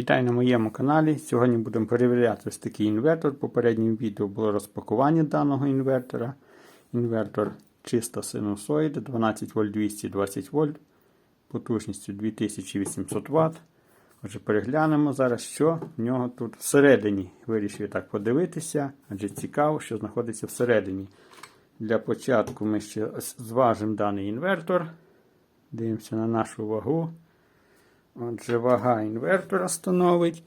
Вітаю на моєму каналі. Сьогодні будемо перевіряти ось такий інвертор. В попередньому відео було розпакування даного інвертора. Інвертор чиста синусоїда 12 вольт 220 вольт потужністю 2800 Вт. Отже, переглянемо зараз, що в нього тут всередині. Вирішив так подивитися, адже цікаво, що знаходиться всередині. Для початку ми ще зважимо даний інвертор. Дивимося на нашу вагу. Отже, вага інвертора становить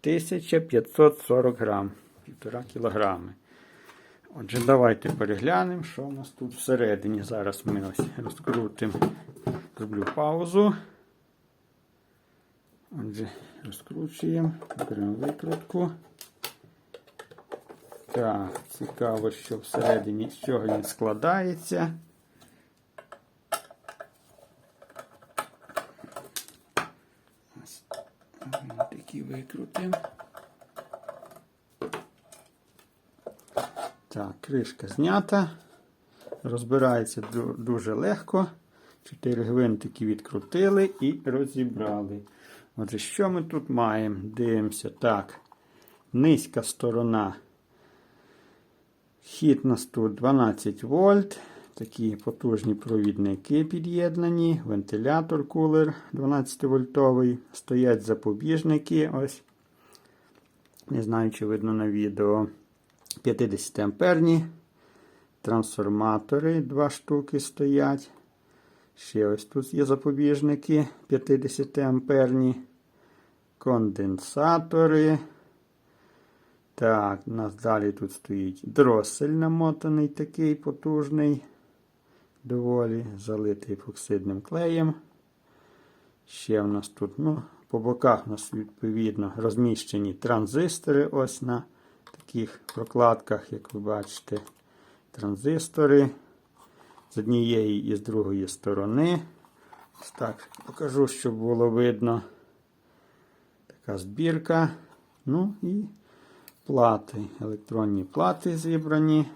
1540 грам, 1,5 кілограми. Отже, давайте переглянемо, що у нас тут всередині. Зараз ми ось розкрутимо, зроблю паузу. Отже, розкручуємо, беремо викрутку. Так, цікаво, що всередині з чого він складається. Ось такі викрутимо. Так, кришка знята. Розбирається дуже легко. Чотири гвинтики відкрутили і розібрали. Отже, що ми тут маємо? Дивимося. Так. Низька сторона. Хід у нас тут 12 вольт. Такі потужні провідники під'єднані. Вентилятор кулер 12 вольтовий. Стоять запобіжники. Ось. Не знаю, чи видно на відео. 50 амперні. Трансформатори два штуки стоять. Ще ось тут є запобіжники 50 амперні. Конденсатори. Так, у нас далі тут стоїть дросель намотаний такий потужний. Доволі залитий епоксидним клеєм. Ще в нас тут, ну, по боках у нас відповідно розміщені транзистори. Ось на таких прокладках, як ви бачите, транзистори з однієї і з другої сторони. Ось так покажу, щоб було видно. Така збірка. Ну і плати. Електронні плати зібрані.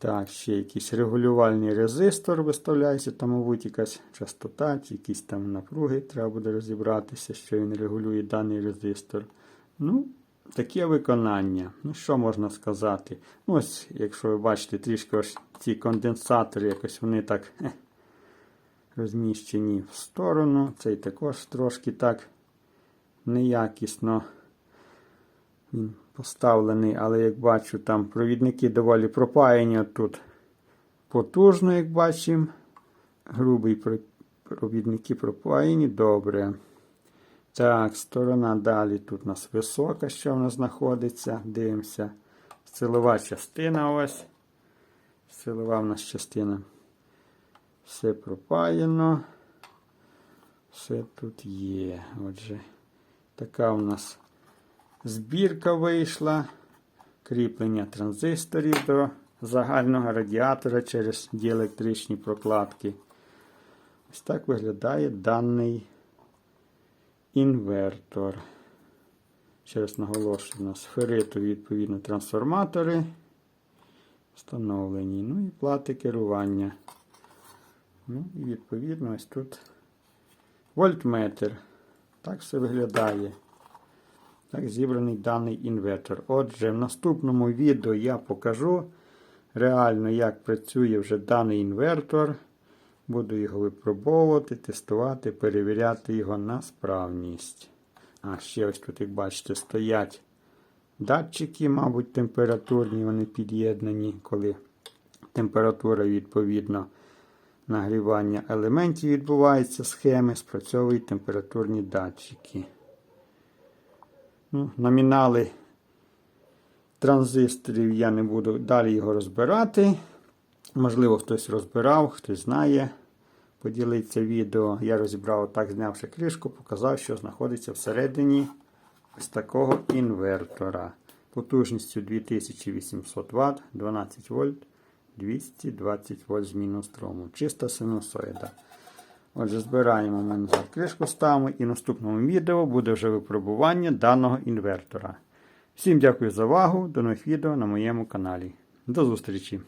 Так, ще якийсь регулювальний резистор виставляється, там, мабуть, якась частота, якісь там напруги. Треба буде розібратися, що він регулює даний резистор. Ну, таке виконання. Ну, що можна сказати? Ну, ось, якщо ви бачите, трішки ось ці конденсатори, якось вони так хе, розміщені в сторону. Цей також трошки так неякісно він поставлений, але як бачу, там провідники доволі пропаяні тут потужно, як бачимо. Грубий провідники пропаяні, добре. Так, сторона далі тут у нас висока, що в нас знаходиться. Дивимося. Силова частина ось. Силова в нас частина. Все пропаяно. Все тут є. Отже, така у нас збірка вийшла. Кріплення транзисторів до загального радіатора через діелектричні прокладки. Ось так виглядає даний інвертор. Ще раз наголошую, у нас феритові, відповідно, трансформатори встановлені. Ну і плати керування. Ну і відповідно ось тут вольтметр. Так все виглядає. Так зібраний даний інвертор. Отже, в наступному відео я покажу реально, як працює вже даний інвертор. Буду його випробовувати, тестувати, перевіряти його на справність. А ще ось тут, як бачите, стоять датчики, мабуть, температурні, вони під'єднані, коли температура відповідно нагрівання елементів відбувається схеми, спрацьовують температурні датчики. Ну, номінали транзисторів я не буду далі його розбирати. Можливо, хтось розбирав, хтось знає. Поділиться відео. Я розібрав так, знявши кришку, показав, що знаходиться всередині ось такого інвертора. Потужністю 2800 Вт, 12 вольт, 220 вольт зміну струму. Чиста синусоїда. Отже, збираємо ми назад кришку ставимо і в наступному відео буде вже випробування даного інвертора. Всім дякую за увагу. До нових відео на моєму каналі. До зустрічі!